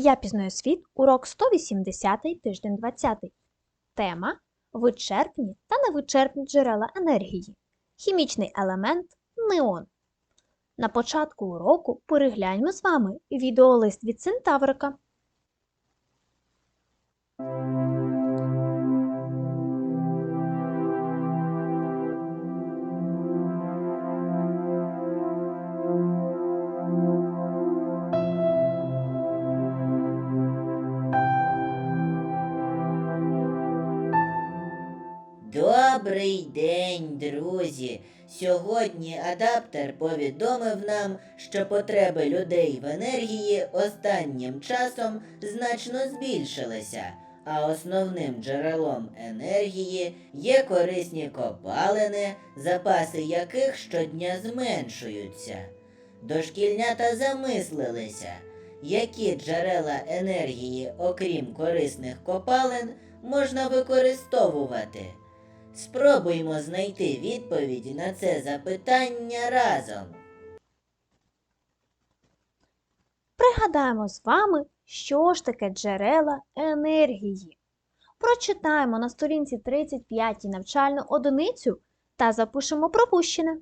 Я пізнаю світ, урок 180, тиждень 20. Тема Вичерпні та невичерпні джерела енергії. Хімічний елемент неон. На початку уроку перегляньмо з вами відеолист від Центаврика. Добрий день, друзі! Сьогодні адаптер повідомив нам, що потреби людей в енергії останнім часом значно збільшилися, а основним джерелом енергії є корисні копалини, запаси яких щодня зменшуються. Дошкільнята замислилися, які джерела енергії, окрім корисних копалин, можна використовувати. Спробуймо знайти відповіді на це запитання разом. Пригадаємо з вами, що ж таке джерела енергії. Прочитаємо на сторінці 35 навчальну одиницю та запишемо пропущене.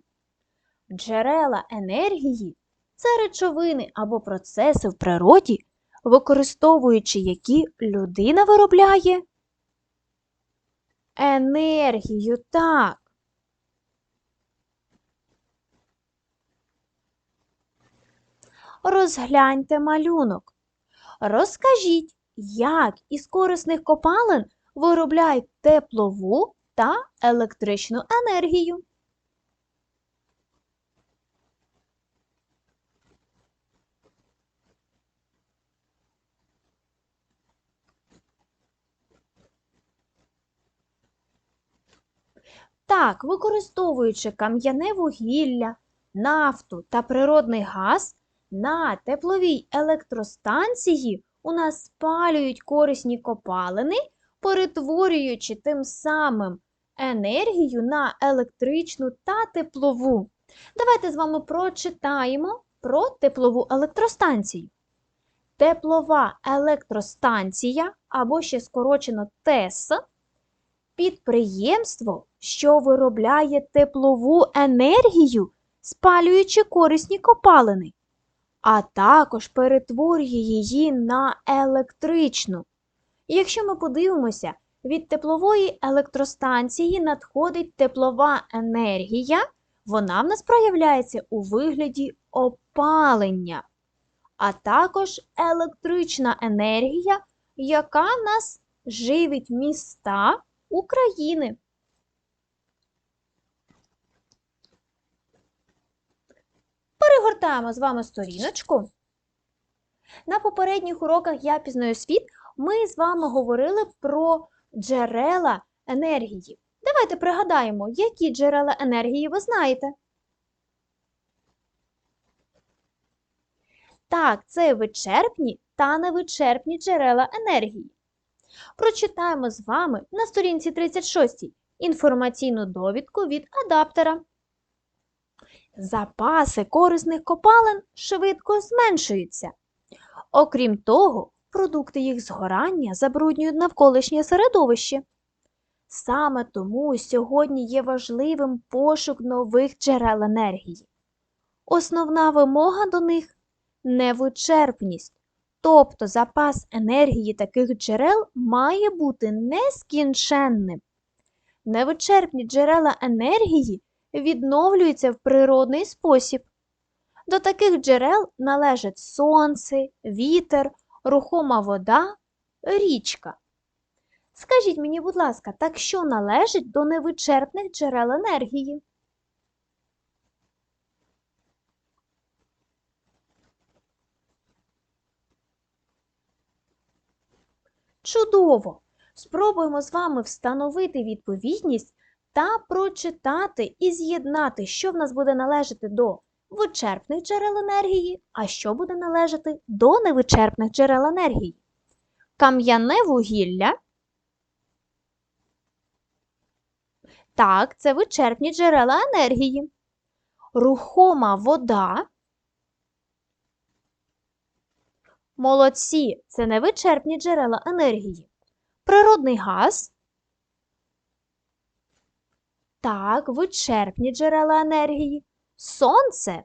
Джерела енергії це речовини або процеси в природі, використовуючи які людина виробляє енергію, так. Розгляньте малюнок. Розкажіть, як із корисних копалин виробляють теплову та електричну енергію. Так, використовуючи кам'яне вугілля, нафту та природний газ, на тепловій електростанції у нас спалюють корисні копалини, перетворюючи тим самим енергію на електричну та теплову. Давайте з вами прочитаємо про теплову електростанцію. Теплова електростанція, або ще скорочено ТЕС, підприємство, що виробляє теплову енергію, спалюючи корисні копалини, а також перетворює її на електричну. І якщо ми подивимося, від теплової електростанції надходить теплова енергія, вона в нас проявляється у вигляді опалення, а також електрична енергія, яка нас живить міста України. Перегортаємо з вами сторіночку. На попередніх уроках Я пізнаю світ ми з вами говорили про джерела енергії. Давайте пригадаємо, які джерела енергії ви знаєте. Так, це вичерпні та невичерпні джерела енергії. Прочитаємо з вами на сторінці 36 інформаційну довідку від адаптера. Запаси корисних копалин швидко зменшуються. Окрім того, продукти їх згорання забруднюють навколишнє середовище. Саме тому сьогодні є важливим пошук нових джерел енергії. Основна вимога до них невичерпність, тобто запас енергії таких джерел має бути нескінченним. Невичерпні джерела енергії відновлюються в природний спосіб. До таких джерел належать сонце, вітер, рухома вода, річка. Скажіть мені, будь ласка, так що належить до невичерпних джерел енергії? Чудово! Спробуємо з вами встановити відповідність та прочитати і з'єднати, що в нас буде належати до вичерпних джерел енергії, а що буде належати до невичерпних джерел енергії. Кам'яне вугілля. Так, це вичерпні джерела енергії. Рухома вода. Молодці, це невичерпні джерела енергії. Природний газ. Так, вичерпні джерела енергії. Сонце.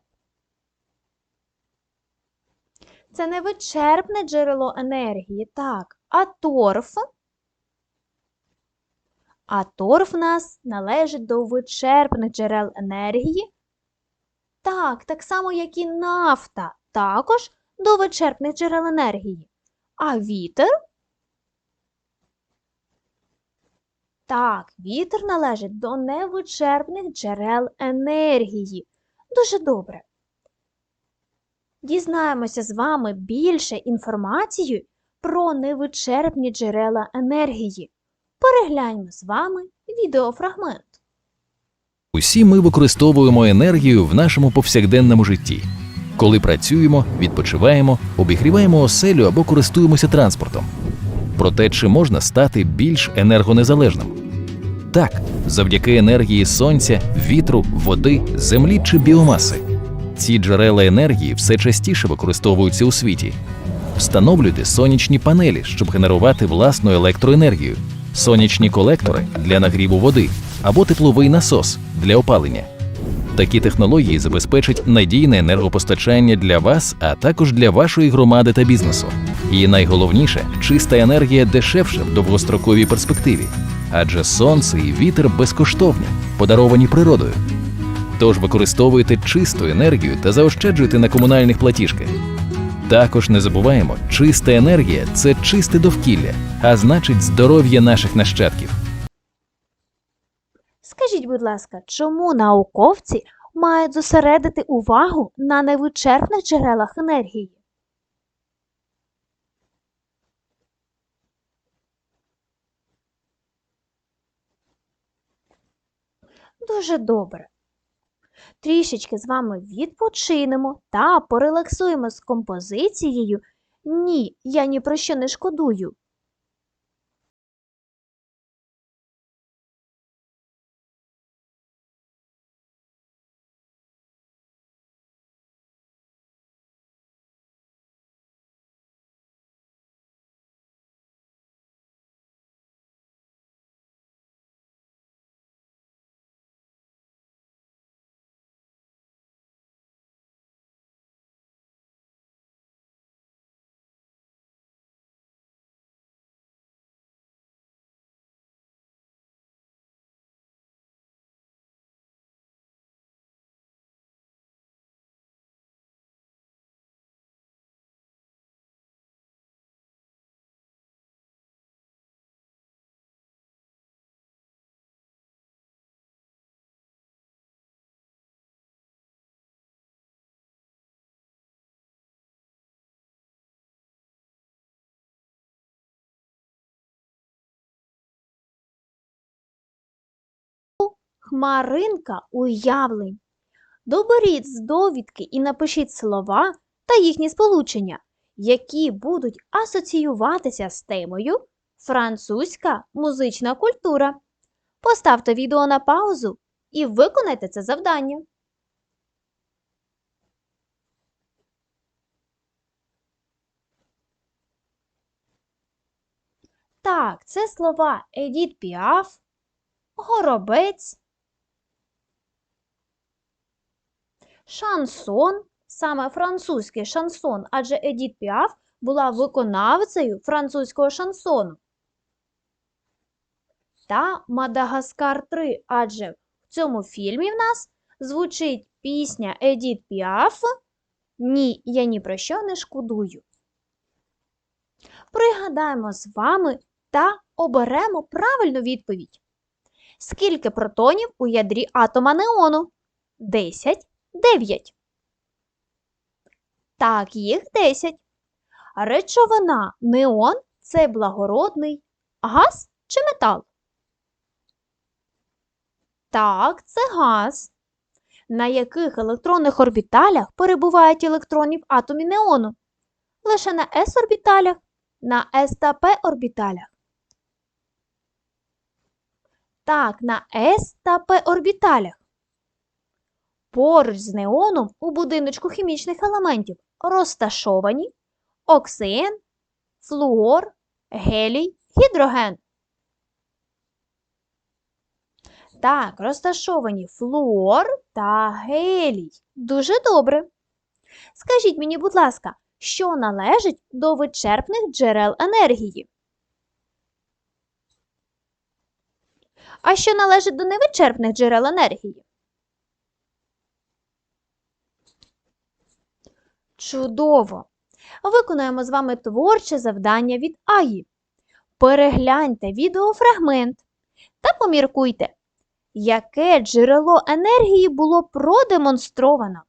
Це невичерпне джерело енергії. Так, а торф. А торф в нас належить до вичерпних джерел енергії. Так, так само, як і нафта, також до вичерпних джерел енергії. А вітер? Так, вітер належить до невичерпних джерел енергії. Дуже добре. Дізнаємося з вами більше інформації про невичерпні джерела енергії. Перегляньмо з вами відеофрагмент. Усі ми використовуємо енергію в нашому повсякденному житті. Коли працюємо, відпочиваємо, обігріваємо оселю або користуємося транспортом. Проте чи можна стати більш енергонезалежним? Так, завдяки енергії сонця, вітру, води, землі чи біомаси. Ці джерела енергії все частіше використовуються у світі. Встановлюйте сонячні панелі, щоб генерувати власну електроенергію, сонячні колектори для нагріву води або тепловий насос для опалення. Такі технології забезпечать надійне енергопостачання для вас, а також для вашої громади та бізнесу. І найголовніше, чиста енергія дешевша в довгостроковій перспективі, адже сонце і вітер безкоштовні, подаровані природою. Тож використовуйте чисту енергію та заощаджуйте на комунальних платіжках. Також не забуваємо, чиста енергія це чисте довкілля, а значить здоров'я наших нащадків. Скажіть, будь ласка, чому науковці мають зосередити увагу на невичерпних джерелах енергії? Дуже добре. Трішечки з вами відпочинемо та порелаксуємо з композицією Ні, я ні про що не шкодую. Хмаринка уявлень. Доберіть з довідки і напишіть слова та їхні сполучення, які будуть асоціюватися з темою Французька музична культура. Поставте відео на паузу і виконайте це завдання. Так, це слова Едіт Піаф, Горобець, Шансон, саме французький шансон, адже Едіт Піаф була виконавцею французького шансону. Та Мадагаскар 3, адже в цьому фільмі в нас звучить пісня Едіт Піаф Ні, я ні про що не шкодую. Пригадаємо з вами та оберемо правильну відповідь. Скільки протонів у ядрі атома неону? 10. 9. Так, їх 10. Речовина неон це благородний газ чи метал? Так, це газ. На яких електронних орбіталях перебувають електрони в атомі неону? Лише на s орбіталях, на s та p орбіталях. Так, на s та p орбіталях. Поруч з неоном у будиночку хімічних елементів розташовані оксиген, флуор, гелій, гідроген. Так, розташовані флуор та гелій. Дуже добре. Скажіть мені, будь ласка, що належить до вичерпних джерел енергії? А що належить до невичерпних джерел енергії? Чудово! Виконуємо з вами творче завдання від Аї. Перегляньте відеофрагмент та поміркуйте, яке джерело енергії було продемонстровано.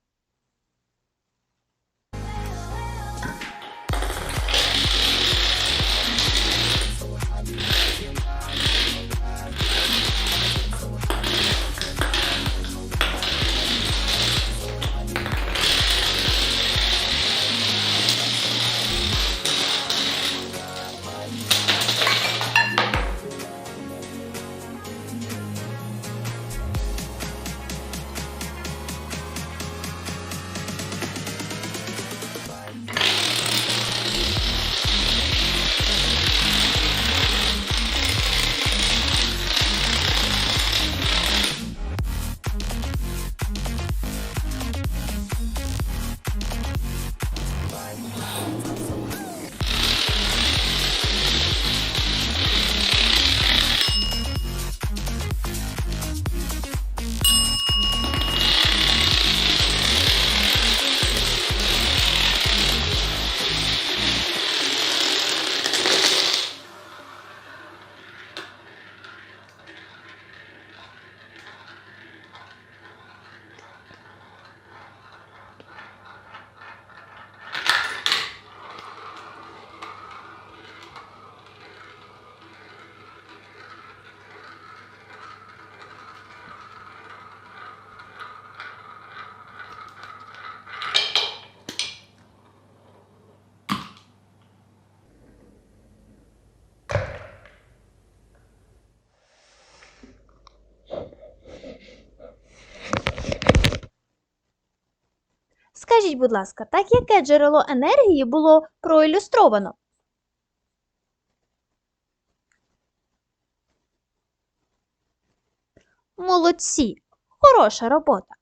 Скажіть, будь ласка, так яке джерело енергії було проілюстровано? Молодці! Хороша робота!